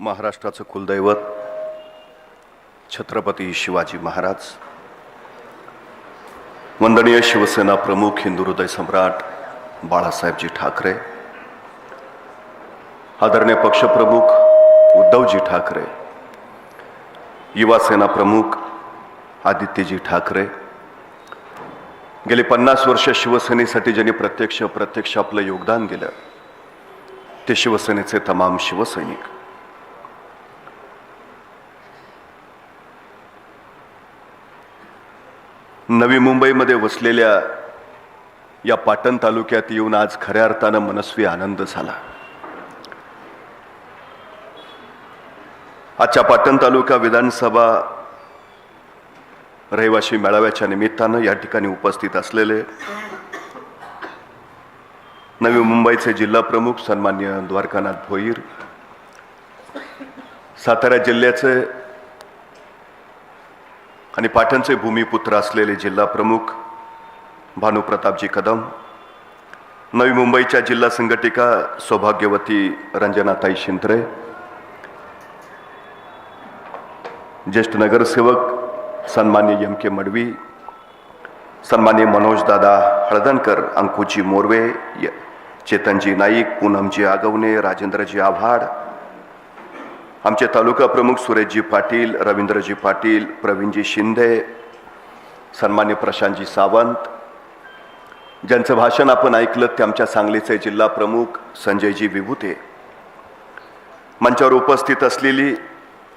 महाराष्ट्राचं कुलदैवत छत्रपती शिवाजी महाराज वंदनीय शिवसेना प्रमुख हिंदू हृदय सम्राट बाळासाहेबजी ठाकरे आदरणीय पक्षप्रमुख उद्धवजी ठाकरे युवा सेना प्रमुख आदित्यजी ठाकरे गेली पन्नास वर्ष शिवसेनेसाठी ज्यांनी प्रत्यक्ष प्रत्यक्ष आपलं योगदान दिलं ते शिवसेनेचे तमाम शिवसैनिक. नवी मुंबईमध्ये वसलेल्या या पाटण तालुक्यात येऊन आज खऱ्या अर्थानं मनस्वी आनंद झाला. आजच्या पाटण तालुका विधानसभा रहिवासी मेळाव्याच्या निमित्तानं या ठिकाणी उपस्थित असलेले नवी मुंबईचे जिल्हा प्रमुख सन्मान्य द्वारकानाथ भोईर सातारा जिल्ह्याचे आणि पाटणचे भूमिपुत्र असलेले जिल्हा प्रमुख भानुप्रतापजी कदम नवी मुंबईच्या जिल्हा संघटिका सौभाग्यवती रंजनाताई शिंत्रे ज्येष्ठ नगरसेवक सन्मान्य एम के मडवी सन्मान्य मनोजदादा हळदणकर अंकुजी मोरवे चेतनजी नाईक पूनमजी आगवणे राजेंद्रजी आव्हाड आमचे तालुका प्रमुख सुरेशजी पाटील रवींद्रजी पाटील प्रवीणजी शिंदे सन्मान्य प्रशांतजी सावंत. ज्यांचं भाषण आपण ऐकलं ते आमच्या सांगलीचे जिल्हा प्रमुख संजयजी विभूते. मंचावर उपस्थित असलेली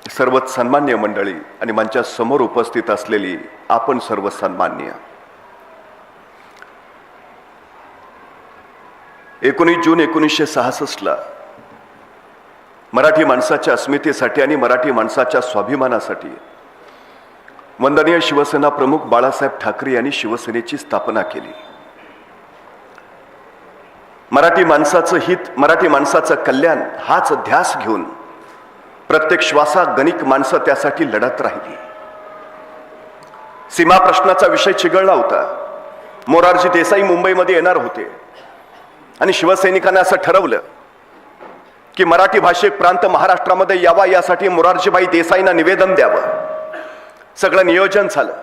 सर्वच सन्मान्य मंडळी आणि मंचासमोर उपस्थित असलेली आपण सर्व सन्मान्य. एकोणीस जून एकोणीसशे सहासष्टला मराठी माणसाच्या अस्मितेसाठी आणि मराठी माणसाच्या स्वाभिमानासाठी. वंदनीय शिवसेना प्रमुख बाळासाहेब ठाकरे यांनी शिवसेनेची स्थापना केली. मराठी माणसाचं हित मराठी माणसाचं कल्याण हाच ध्यास घेऊन प्रत्येक श्वासा गणिक माणसं त्यासाठी लढत राहिली. सीमा प्रश्नाचा विषय चिघळला होता. मोरारजी देसाई मुंबईमध्ये येणार होते. आणि शिवसैनिकांना असं ठरवलं की मराठी भाषिक प्रांत महाराष्ट्रामध्ये यावा यासाठी मोरारजीबाई देसाईंना निवेदन द्यावं. सगळं नियोजन झालं.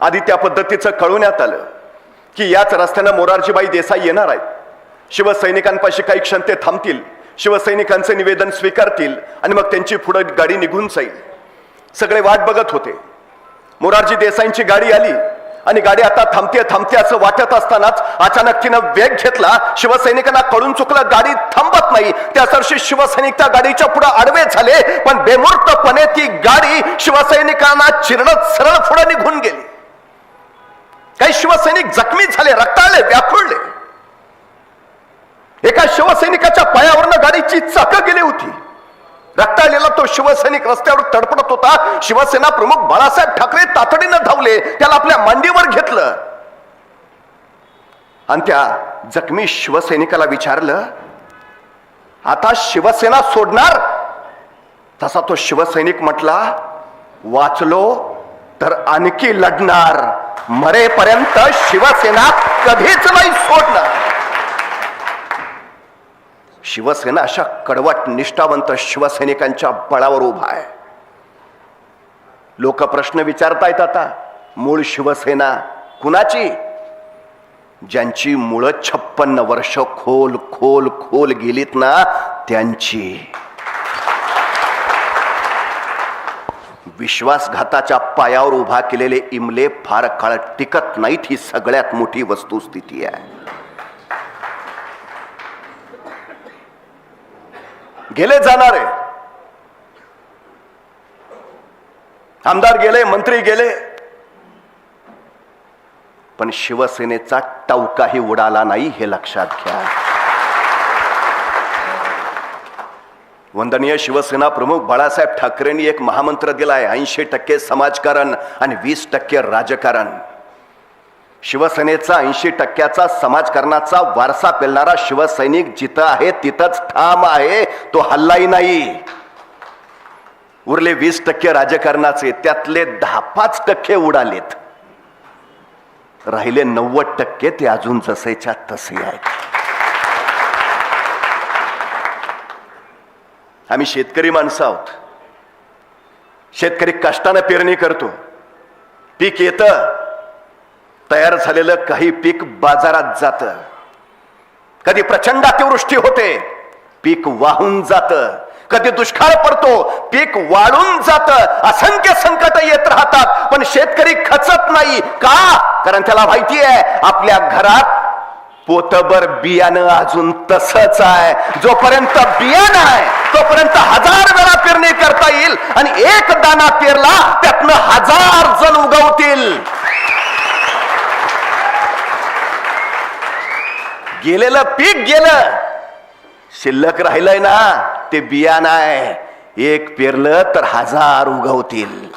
आधी त्या पद्धतीचं कळवण्यात आलं की याच रस्त्यानं मोरारजीबाई देसाई येणार आहेत. शिवसैनिकांपाशी काही क्षण ते थांबतील. शिवसैनिकांचे निवेदन स्वीकारतील आणि मग त्यांची पुढे गाडी निघून जाईल. सगळे वाट बघत होते. मोरारजी देसाईंची गाडी आली. आणि गाडी आता थांबते थांबते असं वाटत असतानाच अचानक तिनं वेग घेतला. शिवसैनिकांना कळून चुकलं गाडी थांबत नाही. त्या सरशी शिवसैनिक त्या गाडीच्या पुढे आडवे झाले पण बेमूर्तपणे ती गाडी शिवसैनिकांना चिरडत सरळ पुढे निघून गेली. काही शिवसैनिक जखमी झाले रक्ताळले व्याकुळले. एका शिवसैनिकाच्या पायावरनं गाडीची चाकं गेली होती. रक्ताळलेला तो शिवसैनिक रस्त्यावर तडपडत होता. शिवसेना प्रमुख बाळासाहेब ठाकरे तातडीनं धावले. त्याला आपल्या मांडीवर घेतलं. आणि त्या जखमी शिवसैनिकाला विचारलं आता शिवसेना सोडणार? तसा तो शिवसैनिक म्हटला वाचलो तर आणखी लढणार. मरेपर्यंत शिवसेना कधीच नाही सोडणार. शिवसेना अशा कडवट निष्ठावंत शिवसैनिकांच्या बळावर उभा आहे. लोक प्रश्न विचारतायत आता मूळ शिवसेना कुणाची? ज्यांची मुळं छप्पन्न वर्ष खोल खोल खोल गेलीत ना त्यांची. विश्वासघाताच्या पायावर उभा केलेले इमले फार काळ टिकत नाहीत ही सगळ्यात मोठी वस्तुस्थिती आहे. गेले जाणारे. आमदार गेले मंत्री गेले. पण शिवसेनेचा टवकाही उडाला नाही हे लक्षात घ्या. वंदनीय शिवसेना प्रमुख बाळासाहेब ठाकरेंनी एक महामंत्र दिलाय ऐंशी टक्के समाजकारण आणि वीस टक्के राजकारण. शिवसेनेचा ऐंशी टक्क्याचा समाजकारणाचा वारसा पेलणारा शिवसैनिक जिथं आहे तिथंच ठाम आहे. तो हल्लाही नाही. उरले वीस टक्के राजकारणाचे त्यातले दहा पाच टक्के उडालेत. राहिले नव्वद टक्के ते अजून जसेच्या तसे आहेत आम्ही शेतकरी माणसं आहोत. शेतकरी कष्टानं पेरणी करतो. पीक येतं तयार झालेलं काही पीक बाजारात जात. कधी प्रचंड अतिवृष्टी होते पीक वाहून जात. कधी दुष्काळ पडतो पीक वाळून जात. असंख्य संकट येत राहतात पण शेतकरी खचत नाही. का? कारण त्याला माहिती आहे आपल्या घरात पोतबर बियाणं अजून तसंच आहे. जोपर्यंत बियाणं आहे तोपर्यंत हजार वेळा पेरणी करता येईल आणि एक दाना पेरला त्यातनं हजार जण उगवतील. गेलेलं पीक गेलं. शिल्लक राहिलंय ना ते बिया आहे एक पेरलं तर हजार उगवतील.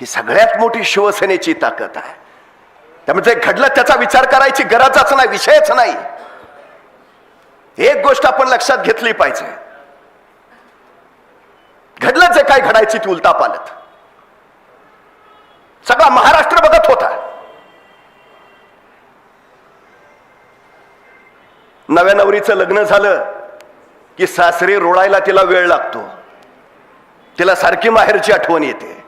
ही सगळ्यात मोठी शिवसेनेची ताकद आहे. त्यामुळे जे घडलं त्याचा विचार करायची गरजच नाही विषयच नाही. एक गोष्ट आपण लक्षात घेतली पाहिजे. घडलं जे काय घडायची ती उलटा पालत सगळा महाराष्ट्र बघत होता. नव्या नवरीचं लग्न झालं की सासरी रोडायला तिला वेळ लागतो. तिला सारखी माहेरची आठवण येते.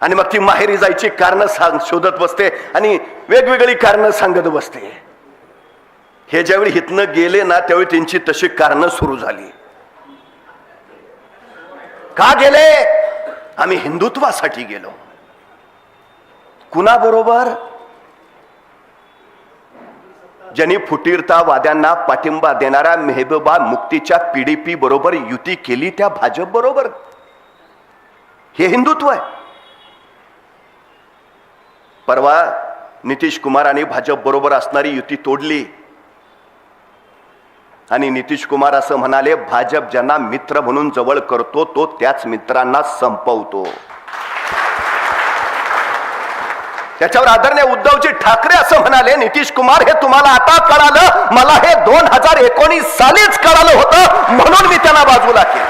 आणि मग ती माहेरी जायची कारण सांग शोधत बसते आणि वेगवेगळी कारणं सांगत बसते. हे ज्यावेळी हितनं गेले ना त्यावेळी त्यांची तशी कारणं सुरू झाली. का गेले? आम्ही हिंदुत्वासाठी गेलो. कुणाबरोबर? ज्यांनी फुटीरतावाद्यांना पाठिंबा देणाऱ्या मेहबूबा मुक्तीच्या पीडीपी बरोबर युती केली त्या भाजप बरोबर. हे हिंदुत्व आहे. परवा नितीश कुमारांनी भाजप बरोबर असणारी युती तोडली. आणि नितीश कुमार असं म्हणाले भाजप ज्यांना मित्र म्हणून जवळ करतो तो त्याच मित्रांना संपवतो. त्याच्यावर आदरणीय उद्धवजी ठाकरे असं म्हणाले नितीश कुमार हे तुम्हाला आता कळालं. मला हे दोन हजार एकोणीस सालीच कळालं होतं. म्हणून मी त्यांना बाजूला केलं.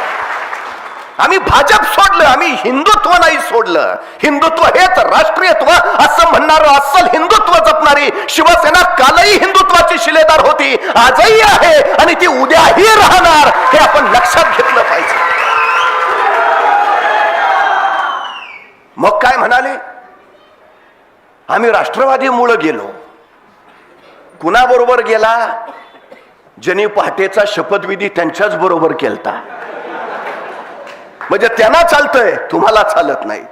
आम्ही भाजप सोडलं आम्ही हिंदुत्व नाही सोडलं. हिंदुत्व हेच राष्ट्रीयत्व. असं म्हणणार अस्सल हिंदुत्व जपणारी शिवसेना कालही हिंदुत्वाची शिलेदार होती. आजही आहे आणि ती उद्याही राहणार हे आपण लक्षात घेतलं पाहिजे. मग काय म्हणाले? आम्ही राष्ट्रवादी मुळं गेलो. कुणाबरोबर गेला? ज्यांनी पहाटेचा शपथविधी त्यांच्याच बरोबर केलता. म्हणजे त्यांना चालतंय तुम्हाला चालत नाही.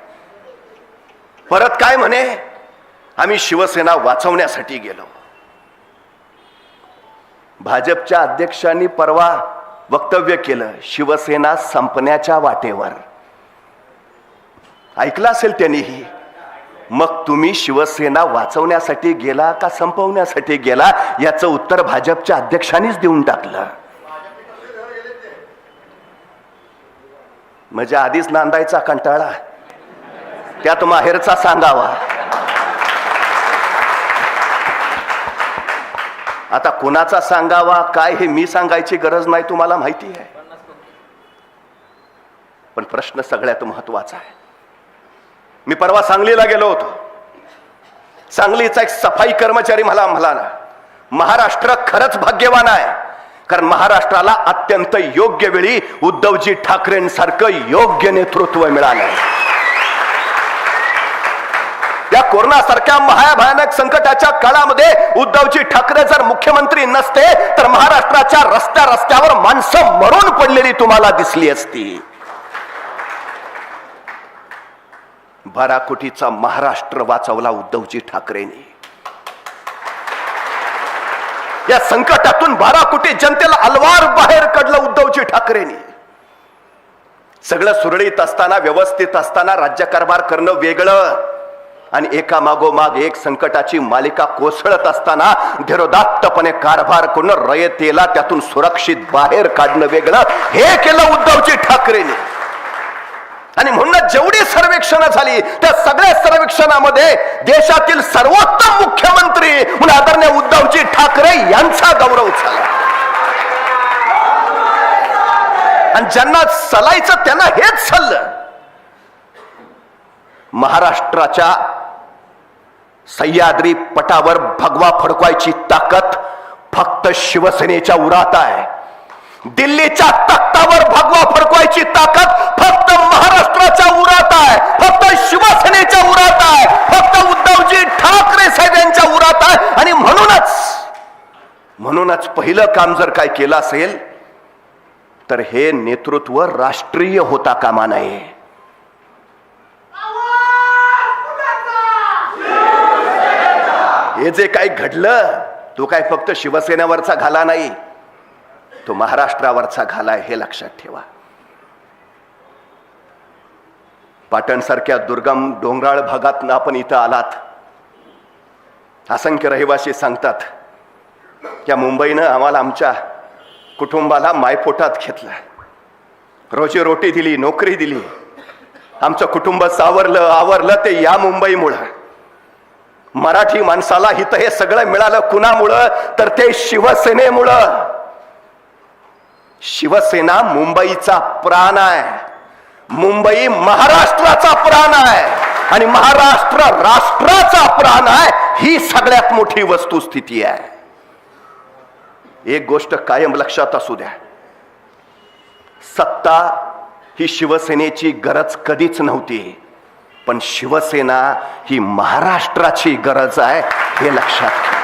परत काय म्हणे? आम्ही शिवसेना वाचवण्यासाठी गेलो. भाजपच्या अध्यक्षांनी परवा वक्तव्य केलं शिवसेना संपण्याच्या वाटेवर. ऐकलं असेल त्यांनीही? मग तुम्ही शिवसेना वाचवण्यासाठी गेला का संपवण्यासाठी गेला? याचं उत्तर भाजपच्या अध्यक्षांनीच देऊन टाकलं. म्हणजे आधीच नांदायचा कंटाळा. त्यात माहेरचा सांगावा. आता कुणाचा सांगावा काय हे मी सांगायची गरज नाही तुम्हाला माहिती आहे. पण प्रश्न सगळ्यात महत्त्वाचा आहे. मी परवा सांगलीला गेलो होतो. सांगलीचा एक सफाई कर्मचारी मला म्हणाला महाराष्ट्र खरंच भाग्यवान आहे कारण महाराष्ट्राला अत्यंत योग्य वेळी उद्धवजी ठाकरेंसारखं योग्य नेतृत्व मिळालं. या कोरोनासारख्या महाभयानक संकटाच्या काळामध्ये उद्धवजी ठाकरे जर मुख्यमंत्री नसते तर महाराष्ट्राच्या रस्त्या रस्त्यावर माणसं मरून पडलेली तुम्हाला दिसली असती. बारा कोटीचा महाराष्ट्र वाचवला उद्धवजी ठाकरेंनी. या संकटातून बारा कोटी जनतेला अलवार बाहेर काढलं उद्धवजी ठाकरेंनी. सगळं सुरळीत असताना व्यवस्थित असताना राज्यकारभार करणं वेगळं आणि एका मागोमाग एक संकटाची मालिका कोसळत असताना धिरोदात्तपणे कारभार करून रयतेला त्यातून सुरक्षित बाहेर काढणं वेगळं हे केलं उद्धवजी ठाकरेंनी. आणि म्हणून जेवढी सर्वेक्षण झाली त्या सगळ्या सर्वेक्षणामध्ये देशातील सर्वोत्तम मुख्यमंत्री म्हणून आदरणीय उद्धवजी ठाकरे यांचा गौरव झाला. आणि ज्यांना चलायचं त्यांना हेच चाललं महाराष्ट्राच्या सह्याद्री पटावर भगवा फडकवायची ताकद फक्त शिवसेनेच्या उरात आहे. दिल्लीच्या तख्तावर भगवा फडकवायची ताकद आहे. फक्त शिवसेनेच्या उरात आहे. फक्त उद्धवजी ठाकरे साहेब यांच्या उरात आहे. आणि म्हणूनच म्हणूनच पहिलं काम जर काय केलं असेल तर हे नेतृत्व राष्ट्रीय होता कामा नये. हे जे काही घडलं तो काय फक्त शिवसेनेवरचा घाला नाही तो महाराष्ट्रावरचा घाला आहे हे लक्षात ठेवा. पाटणसारख्या दुर्गम डोंगराळ भागातून आपण इथं आलात. असंख्य रहिवासी सांगतात त्या मुंबईनं आम्हाला आमच्या कुटुंबाला मायपोटात घेतलं. रोजी रोटी दिली नोकरी दिली. आमचं कुटुंब सावरलं आवरलं ते या मुंबईमुळं. मराठी माणसाला हित हे सगळं मिळालं कुणामुळं? तर ते शिवसेनेमुळं. शिवसेना मुंबईचा प्राण आहे. मुंबई महाराष्ट्राचा प्राण आहे आणि महाराष्ट्र राष्ट्राचा प्राण आहे ही सगळ्यात मोठी वस्तुस्थिती आहे. एक गोष्ट कायम लक्षात असू द्या. सत्ता ही शिवसेनेची गरज कधीच नव्हती पण शिवसेना ही महाराष्ट्राची गरज आहे हे लक्षात घ्या.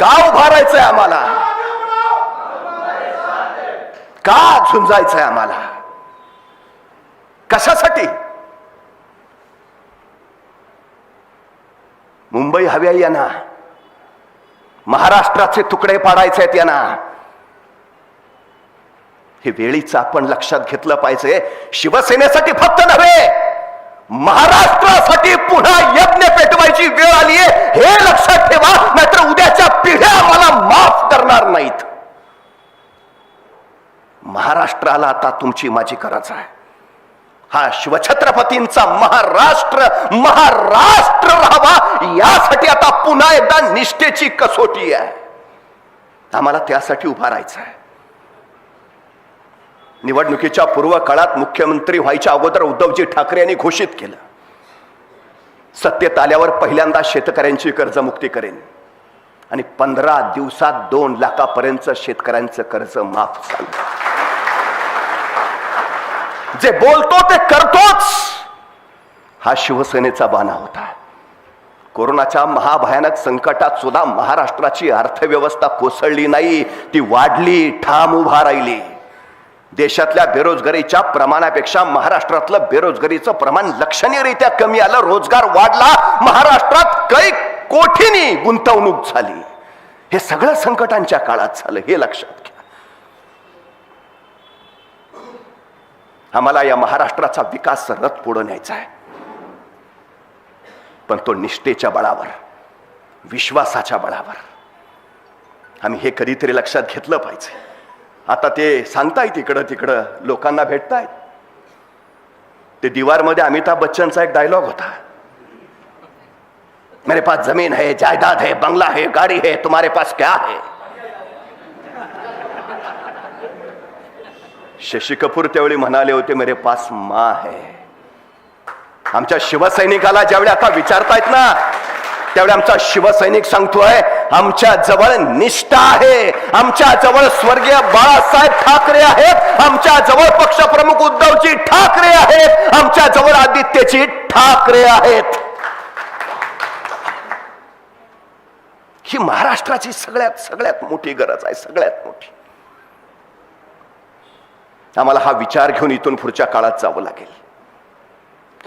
का उभारायचंय आम्हाला? का झुंजायचंय आम्हाला. कशासाठी? मुंबई हवी आहे यांना. महाराष्ट्राचे तुकडे पाडायचे आहेत यांना. हे वेळीच आपण लक्षात घेतलं पाहिजे. शिवसेनेसाठी फक्त नव्हे महाराष्ट्रासाठी पुन्हा यज्ञ पेटवायची वेळ आली आहे हे लक्षात ठेवा नाहीतर उद्याच्या पिढ्या आम्हाला माफ करणार नाहीत. महाराष्ट्राला आता तुमची माझी गरज आहे. हा शिवछत्रपतींचा महाराष्ट्र महाराष्ट्र राहावा यासाठी आता पुन्हा एकदा निष्ठेची कसोटी आहे. आम्हाला त्यासाठी उभा राहायचं आहे. निवडणुकीच्या पूर्व काळात मुख्यमंत्री व्हायच्या अगोदर उद्धवजी ठाकरे यांनी घोषित केलं. सत्तेत आल्यावर पहिल्यांदा शेतकऱ्यांची कर्जमुक्ती करेन. आणि पंधरा दिवसात दोन लाखापर्यंत शेतकऱ्यांचं कर्ज माफ झालं. जे बोलतो ते करतोच. हा शिवसेनेचा बाणा होता. कोरोनाच्या महाभयानक संकटात सुद्धा महाराष्ट्राची अर्थव्यवस्था कोसळली नाही ती वाढली ठाम उभा राहिली. देशातल्या बेरोजगारीच्या प्रमाणापेक्षा महाराष्ट्रातलं बेरोजगारीचं प्रमाण लक्षणीयरित्या कमी आलं रोजगार वाढला महाराष्ट्रात काही कोठीनी गुंतवणूक झाली. हे सगळं संकटांच्या काळात झालं हे लक्षात घ्या. आम्हाला या महाराष्ट्राचा विकास रथ पुढं न्यायचा आहे. पण तो निष्ठेच्या बळावर विश्वासाच्या बळावर. आम्ही हे कधीतरी लक्षात घेतलं पाहिजे. आता ते सांगतायत इकडं तिकडं लोकांना भेटतायत. ते दीवारमध्ये अमिताभ बच्चनचा एक डायलॉग होता. मेरे पास जमीन है जायदाद है बंगला है गाड़ी है तुम्हारे पास क्या है? शशी कपूर त्यावेळी म्हणाले होते मेरे पास माँ है. आमच्या शिवसैनिकाला ज्यावेळी आता विचारतायत ना त्यावेळी आमचा शिवसैनिक सांगतोय आमच्या जवळ निष्ठा आहे. आमच्या जवळ स्वर्गीय बाळासाहेब ठाकरे आहेत. आमच्या जवळ पक्षप्रमुख उद्धवजी ठाकरे आहेत. आमच्या जवळ आदित्यजी ठाकरे आहेत. ही महाराष्ट्राची सगळ्यात सगळ्यात मोठी गरज आहे सगळ्यात मोठी. आम्हाला हा विचार घेऊन इथून पुढच्या काळात जावं लागेल.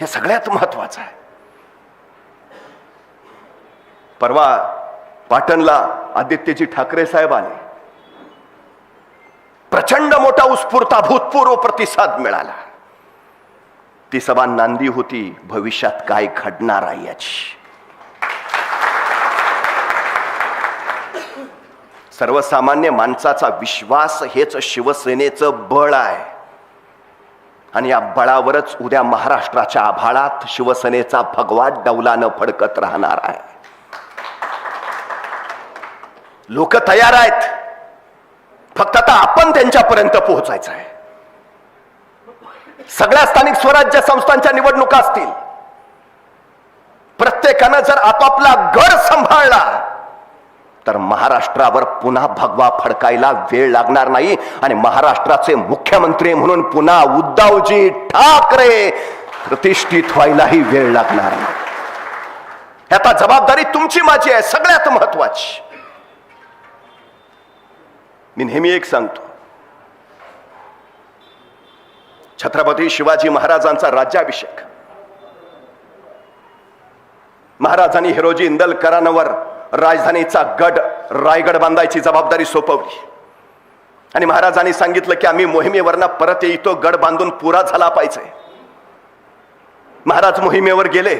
हे सगळ्यात महत्वाचं आहे. परवा पाटणला आदित्यजी ठाकरे साहेब आले. प्रचंड मोठा उत्स्फूर्त भूतपूर्व प्रतिसाद मिळाला. ती सभा नांदी होती भविष्यात काय घडणार आहे याची. सर्वसामान्य माणसाचा विश्वास हेच शिवसेनेचं बळ आहे. आणि या बळावरच उद्या महाराष्ट्राच्या आभाळात शिवसेनेचा भगवा डौलानं फडकत राहणार आहे. लोक तयार आहेत. फक्त आता आपण त्यांच्यापर्यंत पोहोचायचं आहे. सगळ्या स्थानिक स्वराज्य संस्थांच्या निवडणुका असतील. प्रत्येकानं जर आपापला गड सांभाळला तर महाराष्ट्रावर पुन्हा भगवा फडकायला वेळ लागणार नाही आणि महाराष्ट्राचे मुख्यमंत्री म्हणून पुन्हा उद्धवजी ठाकरे प्रतिष्ठित व्हायलाही वेळ लागणार नाही. आता जबाबदारी तुमची माझी आहे सगळ्यात महत्वाची. मी नेहमी एक सांगतो. छत्रपती शिवाजी महाराजांचा राज्याभिषेक. महाराजांनी हिरोजी इंदलकरांवर राजधानीचा गड रायगड बांधायची जबाबदारी सोपवली. आणि महाराजांनी सांगितलं की आम्ही मोहिमेवरनं परत येतो गड बांधून पुरा झाला पाहिजे. महाराज मोहिमेवर गेले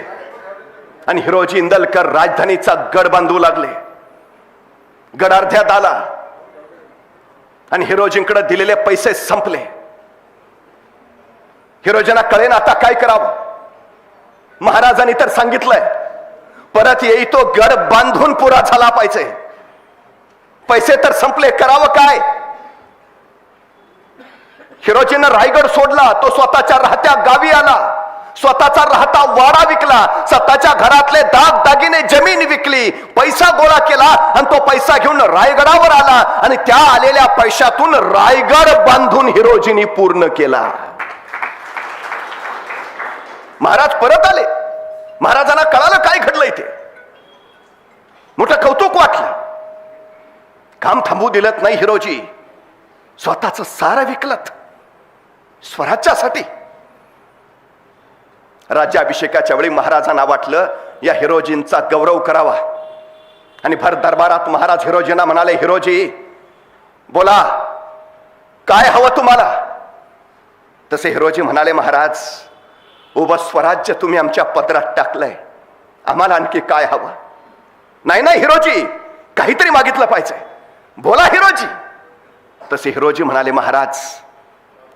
आणि हिरोजी इंदलकर राजधानीचा गड बांधू लागले. गड अर्ध्यात आला आणि हिरोजींकडे दिलेले पैसे संपले. हिरोजींना कळेन आता काय करावं. महाराजांनी तर सांगितलंय परत येई तो गड बांधून पुरा झाला पाहिजे. पैसे तर संपले करावं काय? हिरोजीनं रायगड सोडला तो स्वतःच्या राहत्या गावी आला. स्वतःचा राहता वाडा विकला स्वतःच्या घरातले दाग दागिने जमीन विकली पैसा गोळा केला आणि तो पैसा घेऊन रायगडावर आला आणि त्या आलेल्या पैशातून रायगड बांधून हिरोजीनी पूर्ण केला. महाराज परत आले. महाराजांना कळालं काय घडलं इथे मोठं कौतुक वाटलं. काम थांबू दिलत नाही हिरोजी. स्वतःच सारं विकलत. स्वराज्यासाठी. राज्याभिषेकाच्या वेळी महाराजांना वाटलं या हिरोजींचा गौरव करावा. आणि भर दरबारात महाराज हिरोजींना म्हणाले हिरोजी बोला काय हवं तुम्हाला? तसे हिरोजी म्हणाले महाराज उभं स्वराज्य तुम्ही आमच्या पत्रात टाकलंय. आम्हाला आणखी काय हवं? नाही नाही हिरोजी! काहीतरी मागितलं पाहिजे. बोला हिरोजी! तसे हिरोजी म्हणाले महाराज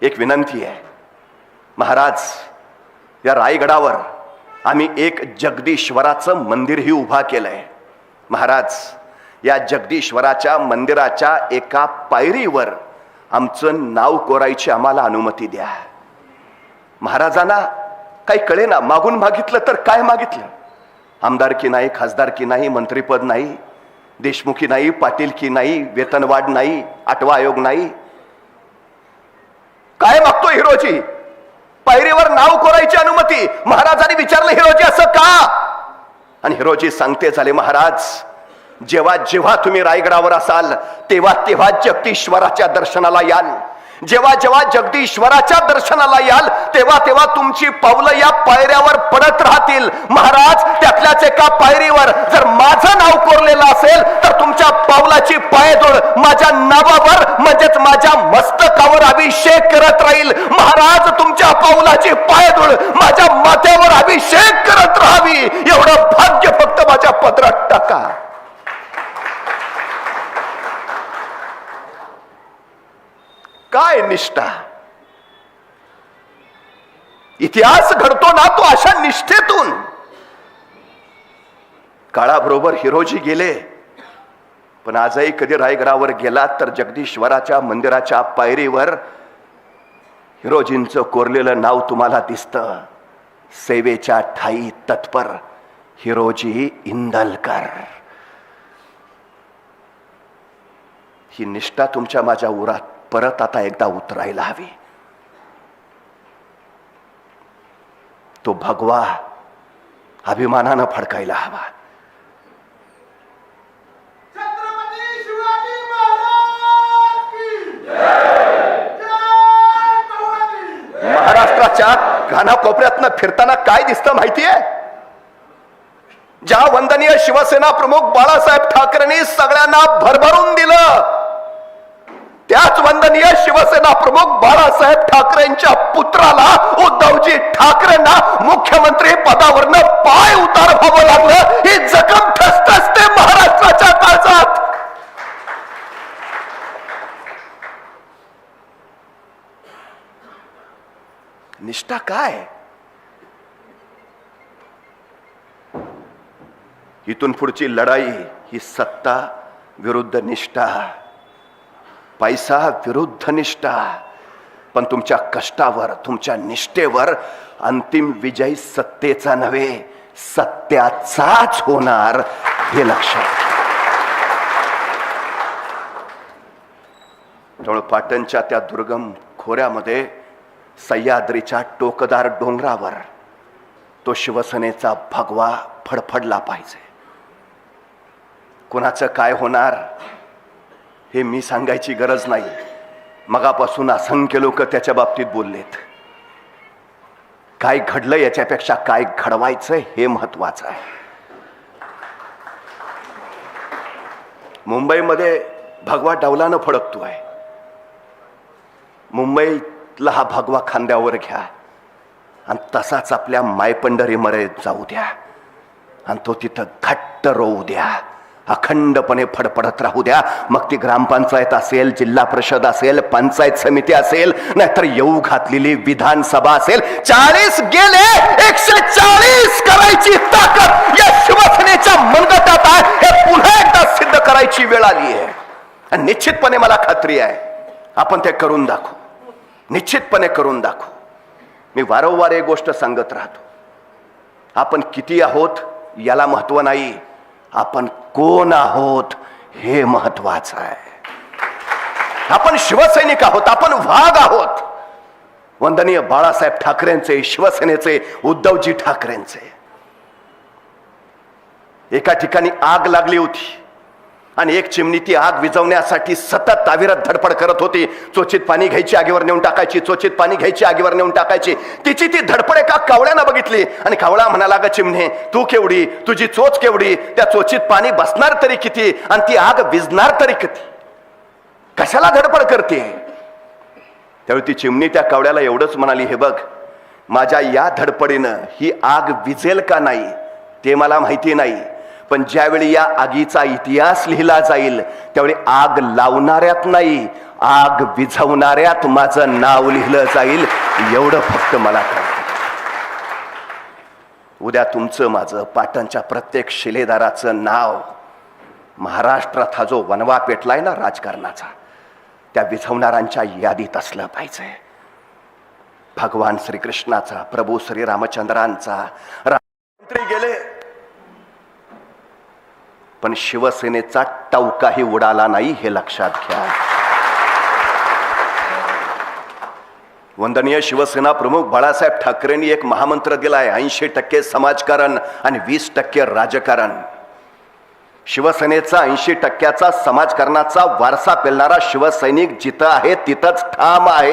एक विनंती आहे. महाराज या रायगडावर आम्ही एक जगदीश्वराचं मंदिरही उभा केलंय. महाराज या जगदीश्वराच्या मंदिराच्या एका पायरीवर आमचं नाव कोरायची आम्हाला अनुमती द्या. महाराजांना काही कळे ना मागून मागितलं तर काय मागितलं? आमदारकी नाही खासदार की नाही मंत्रीपद नाही देशमुखी नाही पाटील की नाही वेतनवाढ नाही आठवा आयोग नाही. काय मागतो हिरोजी? पायरीवर नाव कोरायची अनुमती. महाराजांनी विचारलं हिरोजी असं का? आणि हिरोजी सांगते झाले महाराज जेव्हा जेव्हा तुम्ही रायगडावर असाल तेव्हा तेव्हा जगतीश्वराच्या दर्शनाला याल. जेव्हा जेव्हा जगदीश्वराच्या दर्शनाला याल तेव्हा तेव्हा तुमची पावलं या पायऱ्यावर पडत राहतील. महाराज त्यातल्याच एका पायरीवर जर माझं नाव कोरलेलं असेल तर तुमच्या पावलाची पायदोड माझ्या नावावर म्हणजेच माझ्या मस्तकावर अभिषेक करत राहील. महाराज तुमच्या पावलाची पायदोड माझ्या माथ्यावर अभिषेक करत राहावी. एवढं भाग्य फक्त माझ्या पदरात टाका. काय निष्ठा? इतिहास घडतो ना तो अशा निष्ठेतून. काळाबरोबर हिरोजी गेले पण आजही कधी रायगडावर गेलात तर जगदीश्वराच्या मंदिराच्या पायरीवर हिरोजींचं कोरलेलं नाव तुम्हाला दिसतं. सेवेच्या ठाई तत्पर हिरोजी इंदलकर. ही निष्ठा तुमच्या माझ्या उरात परत आता एकदा उतरायला हवी. तो भगवा अभिमानानं फडकायला हवा. महाराष्ट्राच्या घानाकोपऱ्यातनं फिरताना काय दिसतं माहितीये? ज्या वंदनीय शिवसेना प्रमुख बाळासाहेब ठाकरेंनी सगळ्यांना भरभरून दिलं. त्याच शिवसेना प्रमुख बाळासाहेब ठाकरेंच्या पुत्राला उद्धवजी ठाकरेंना मुख्यमंत्री पदावरनं पाय उतार व्हावं लागलं. ही जखम ठसठसते महाराष्ट्राच्या काळजात. निष्ठा काय? इथून पुढची लढाई ही सत्ता विरुद्ध निष्ठा. पैसा विरुद्ध निष्ठा पण तुमच्या कष्टावर तुमच्या निष्ठेवर अंतिम विजय सत्तेचा नव्हे सत्याचाच होणार हे लक्षात घ्या. त्यामुळे पाटणच्या त्या दुर्गम खोऱ्यामध्ये सह्याद्रीच्या टोकदार डोंगरावर तो शिवसेनेचा भगवा फडफडला पाहिजे. कुणाचं काय होणार? हे मी सांगायची गरज नाही. मगापासून असंख्य लोक त्याच्या बाबतीत बोललेत. काय घडलं याच्यापेक्षा काय घडवायचं हे महत्वाचं आहे. मुंबईमध्ये भगवा डवलानं फडकतोय मुंबईतला हा भगवा खांद्यावर घ्या. आणि तसाच आपल्या मायपंढरीमध्ये जाऊ द्या. आणि तो तिथं घट्ट रोवू द्या. अखंडपणे फडफडत राहू द्या. मग ती ग्रामपंचायत असेल जिल्हा परिषद असेल पंचायत समिती असेल नाहीतर येऊ घातलेली विधानसभा असेल. चाळीस गेले एकशे चाळीस करायची ताकद या शिवसेनेच्या मनगटात आहे. हे पुन्हा एकदा सिद्ध करायची वेळ आली आहे. आणि निश्चितपणे मला खात्री आहे. आपण ते करून दाखवू. निश्चितपणे करून दाखवू. मी वारंवार एक गोष्ट सांगत राहतो. आपण किती आहोत याला महत्त्व नाही. आपण कोण आहोत हे महत्वाचं आहे. आपण शिवसैनिक आहोत आपण वाघ आहोत. वंदनीय बाळासाहेब ठाकरेंचे शिवसेनेचे उद्धवजी ठाकरेंचे. एका ठिकाणी आग लागली होती. आणि एक चिमणी ती आग विझवण्यासाठी सतत अविरत धडपड करत होती. चोचीत पाणी घ्यायची आगीवर नेऊन टाकायची चोचीत पाणी घ्यायची आगीवर नेऊन टाकायची. तिची ती धडपड एका कावळ्यानं बघितली. आणि कावळा म्हणाला ग चिमणे तू केवढी तुझी चोच केवढी? त्या चोचीत पाणी बसणार तरी किती? आणि ती आग विझणार तरी किती? कशाला धडपड करते? त्यावेळी ती चिमणी त्या कावळ्याला एवढंच म्हणाली हे बघ माझ्या या धडपडीनं ही आग विजेल का नाही ते मला माहिती नाही. पण ज्यावेळी या आगीचा इतिहास लिहिला जाईल त्यावेळी आग लावणाऱ्यात नाही आग विझवणाऱ्यात माझं नाव लिहिलं जाईल एवढं फक्त मला कळतं. उद्या तुमचं माझं पाटणच्या प्रत्येक शिलेदाराचं नाव महाराष्ट्रात हा जो वनवा पेटलाय ना राजकारणाचा त्या विझवणाऱ्यांच्या यादीत असलं पाहिजे. भगवान श्रीकृष्णाचा प्रभू श्री रामचंद्रांचा गेले पण शिवसेनेचा टवकाही उडाला नाही हे लक्षात घ्या. वंदनीय शिवसेना प्रमुख बाळासाहेब ठाकरेंनी एक महामंत्र दिलाय ऐंशी टक्के समाजकारण आणि वीस टक्के राजकारण. शिवसेनेचा ऐंशी टक्क्याचा समाजकारणाचा वारसा पेलणारा शिवसैनिक जिथं आहे तिथंच ठाम आहे.